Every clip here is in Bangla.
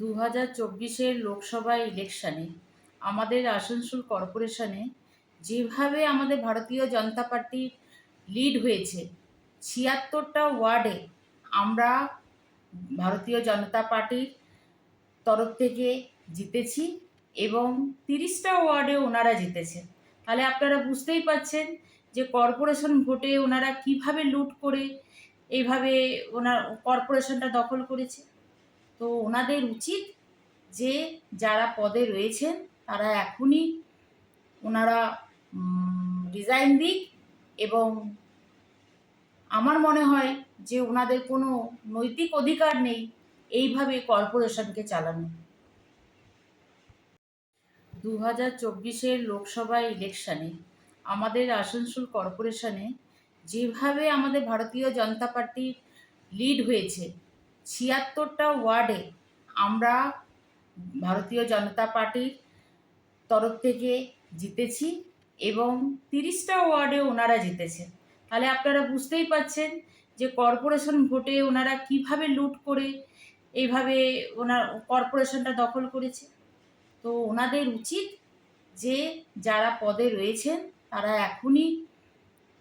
দু হাজার চব্বিশের লোকসভা ইলেকশানে আমাদের আসানসোল কর্পোরেশনে যেভাবে আমাদের ভারতীয় জনতা পার্টি লিড হয়েছে, ছিয়াত্তরটা ওয়ার্ডে আমরা ভারতীয় জনতা পার্টির তরফ থেকে জিতেছি এবং তিরিশটা ওয়ার্ডে ওনারা জিতেছে। তাহলে আপনারা বুঝতেই পাচ্ছেন যে কর্পোরেশন ভোটে ওনারা কীভাবে লুট করে, এইভাবে ওনার কর্পোরেশনটা দখল করেছে। তো ওনাদের উচিত যে যারা পদে রয়েছেন, তারা এখনই ওনারা রিজাইন দিক এবং আমার মনে হয় যে ওনাদের কোনো নৈতিক অধিকার নেই এইভাবে কর্পোরেশনকে চালানো। দু হাজার চব্বিশের লোকসভা ইলেকশানে আমাদের আসানসোল কর্পোরেশনে যেভাবে আমাদের ভারতীয় জনতা পার্টি লিড হয়েছে ছিয়াত্তরটা ওয়ার্ডে আমরা ভারতীয় জনতা পার্টির তরফ থেকে জিতেছি এবং তিরিশটা ওয়ার্ডে ওনারা জিতেছেন তাহলে আপনারা বুঝতেই পাচ্ছেন যে কর্পোরেশন ভোটে ওনারা কীভাবে লুট করে এইভাবে ওনার কর্পোরেশনটা দখল করেছে। তো ওনাদের উচিত যে যারা পদে রয়েছেন তারা এখনই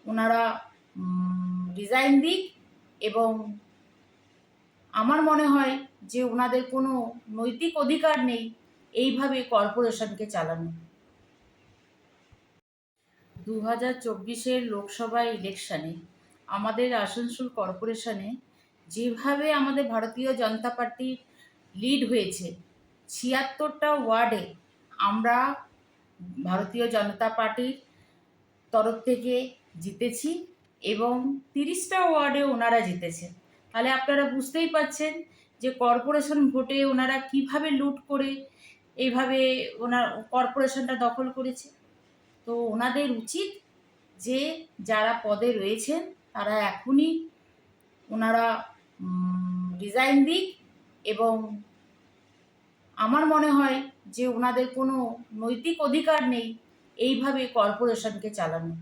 ওনারা রিজাইন দিক এবং আমার মনে হয় যে ওনাদের কোনো নৈতিক অধিকার নেই এইভাবে কর্পোরেশনকে চালানো। দু হাজার চব্বিশের লোকসভা ইলেকশানে আমাদের আসানসোল কর্পোরেশনে যেভাবে আমাদের ভারতীয় জনতা পার্টি লিড হয়েছে, ছিয়াত্তরটা ওয়ার্ডে আমরা ভারতীয় জনতা পার্টির তরফ থেকে জিতেছি এবং তিরিশটা ওয়ার্ডে ওনারা জিতেছে। তাহলে আপনারা বুঝতেই পাচ্ছেন যে কর্পোরেশন ভোটে ওনারা কীভাবে লুট করে, এইভাবে ওনার কর্পোরেশনটা দখল করেছে। তো ওনাদের উচিত যে যারা পদে রয়েছেন, তারা এখনই ওনারা রিজাইন দিক এবং আমার মনে হয় যে ওনাদের কোনো নৈতিক অধিকার নেই এইভাবে কর্পোরেশনকে চালানো।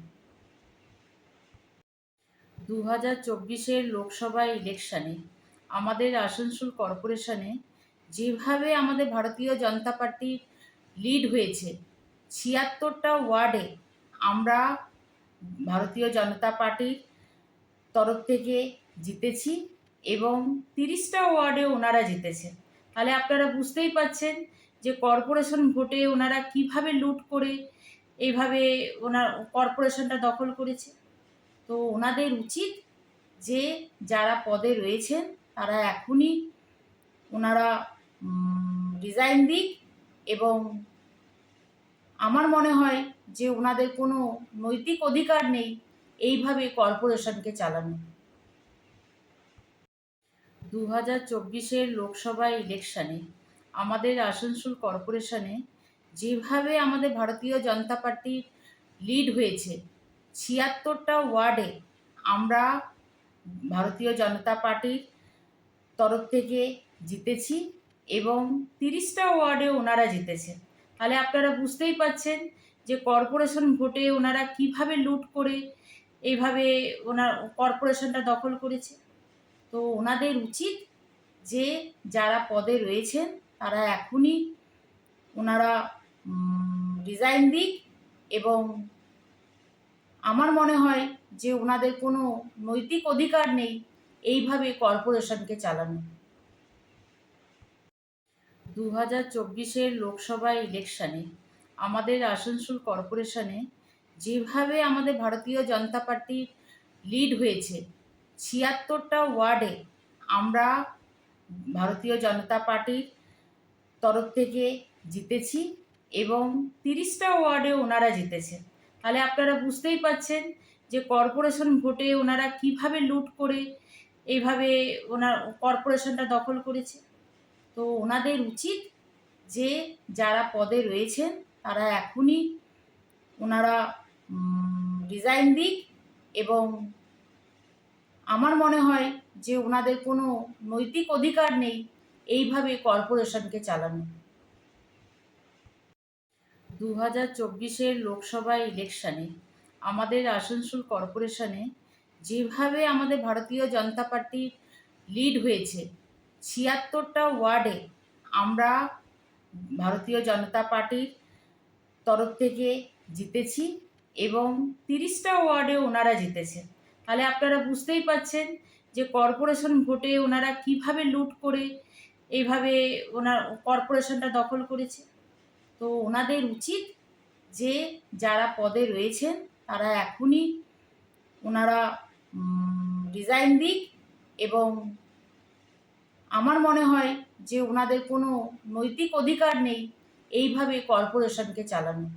দু হাজার চব্বিশের লোকসভা ইলেকশানে আমাদের আসানসোল কর্পোরেশনে যেভাবে আমাদের ভারতীয় জনতা পার্টি লিড হয়েছে, ছিয়াত্তরটা ওয়ার্ডে আমরা ভারতীয় জনতা পার্টির তরফ থেকে জিতেছি এবং তিরিশটা ওয়ার্ডে ওনারা জিতেছে। তাহলে আপনারা বুঝতেই পাচ্ছেন যে কর্পোরেশন ভোটে ওনারা কীভাবে লুট করে, এইভাবে ওনার কর্পোরেশনটা দখল করেছে। তো ওনাদের উচিত যে যারা পদে রয়েছেন, তারা এখনই ওনারা রিজাইন দিক এবং আমার মনে হয় যে ওনাদের কোনো নৈতিক অধিকার নেই এইভাবে কর্পোরেশনকে চালানো। দু হাজার চব্বিশের লোকসভা ইলেকশানে আমাদের আসানসোল কর্পোরেশনে যেভাবে আমাদের ভারতীয় জনতা পার্টি লিড হয়েছে ছিয়াত্তরটা ওয়ার্ডে আমরা ভারতীয় জনতা পার্টির তরফ থেকে জিতেছি এবং তিরিশটা ওয়ার্ডে ওনারা জিতেছেন তাহলে আপনারা বুঝতেই পাচ্ছেন যে কর্পোরেশন ভোটে ওনারা কীভাবে লুট করে এইভাবে ওনার কর্পোরেশনটা দখল করেছে। তো ওনাদের উচিত যে যারা পদে রয়েছেন তারা এখনই ওনারা রিজাইন দিক এবং আমার মনে হয় যে ওনাদের কোনো নৈতিক অধিকার নেই এইভাবে কর্পোরেশনকে চালানো। দু হাজার চব্বিশের লোকসভা ইলেকশানে আমাদের আসানসোল কর্পোরেশনে যেভাবে আমাদের ভারতীয় জনতা পার্টি লিড হয়েছে, ছিয়াত্তরটা ওয়ার্ডে আমরা ভারতীয় জনতা পার্টির তরফ থেকে জিতেছি এবং তিরিশটা ওয়ার্ডে ওনারা জিতেছে তাহলে আপনারা বুঝতেই পাচ্ছেন যে কর্পোরেশন ভোটে ওনারা কীভাবে লুট করে, এইভাবে ওনার কর্পোরেশনটা দখল করেছে। তো ওনাদের উচিত যে যারা পদে রয়েছেন, তারা এখনই ওনারা ডিজাইন দিক এবং আমার মনে হয় যে ওনাদের কোনো নৈতিক অধিকার নেই, এইভাবে কর্পোরেশনকে চালানো। দু হাজার চব্বিশের লোকসভা ইলেকশানে, আমাদের আসানসোল কর্পোরেশনে যেভাবে আমাদের ভারতীয় জনতা পার্টি লিড হয়েছে, ছিয়াত্তরটা ওয়ার্ডে আমরা ভারতীয় জনতা পার্টির তরফ থেকে জিতেছি এবং তিরিশটা ওয়ার্ডে ওনারা জিতেছেন তাহলে আপনারা বুঝতেই পাচ্ছেন যে কর্পোরেশন ভোটে ওনারা কীভাবে লুট করে, এইভাবে ওনার কর্পোরেশনটা দখল করেছে। তো ওনাদের উচিত যে যারা পদে রয়েছেন, তারা এখনই ওনারা ডিজাইন দিক এবং আমার মনে হয় যে ওনাদের কোনো নৈতিক অধিকার নেই এইভাবে কর্পোরেশনকে চালানো।